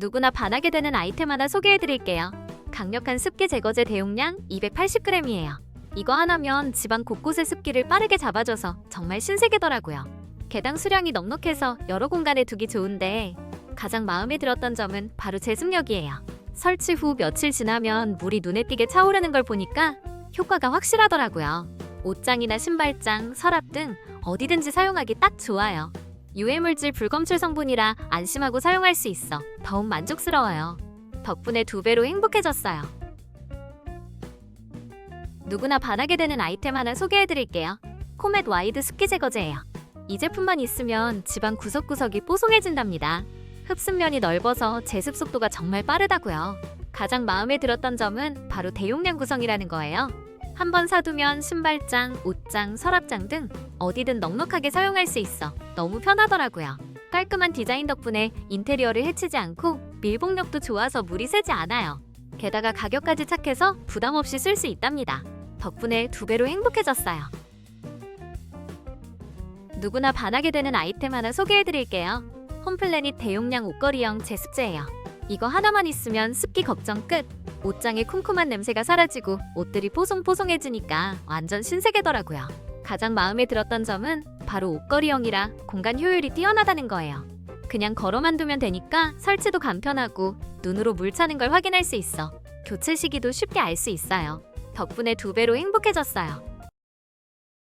누구나 반하게 되는 아이템 하나 소개해드릴게요. 강력한 습기 제거제 대용량 280g이에요. 이거 하나면 집안 곳곳의 습기를 빠르게 잡아줘서 정말 신세계더라고요. 개당 수량이 넉넉해서 여러 공간에 두기 좋은데 가장 마음에 들었던 점은 바로 제습력이에요. 설치 후 며칠 지나면 물이 눈에 띄게 차오르는 걸 보니까 효과가 확실하더라고요. 옷장이나 신발장, 서랍 등 어디든지 사용하기 딱 좋아요. 유해물질 불검출 성분이라 안심하고 사용할 수 있어 더욱 만족스러워요. 덕분에 두 배로 행복해졌어요. 누구나 반하게 되는 아이템 하나 소개해드릴게요. 코멧 와이드 습기 제거제예요. 이 제품만 있으면 집안 구석구석이 뽀송해진답니다. 흡습면이 넓어서 제습 속도가 정말 빠르다고요. 가장 마음에 들었던 점은 바로 대용량 구성이라는 거예요. 한 번 사두면 신발장, 옷장, 서랍장 등 어디든 넉넉하게 사용할 수 있어 너무 편하더라고요. 깔끔한 디자인 덕분에 인테리어를 해치지 않고 밀봉력도 좋아서 물이 새지 않아요. 게다가 가격까지 착해서 부담 없이 쓸 수 있답니다. 덕분에 두 배로 행복해졌어요. 누구나 반하게 되는 아이템 하나 소개해드릴게요. 홈플래닛 대용량 옷걸이형 제습제예요. 이거 하나만 있으면 습기 걱정 끝. 옷장의 쿰쿰한 냄새가 사라지고 옷들이 뽀송뽀송해지니까 완전 신세계더라고요. 가장 마음에 들었던 점은 바로 옷걸이형이라 공간 효율이 뛰어나다는 거예요. 그냥 걸어만 두면 되니까 설치도 간편하고 눈으로 물 차는 걸 확인할 수 있어 교체 시기도 쉽게 알 수 있어요. 덕분에 두 배로 행복해졌어요.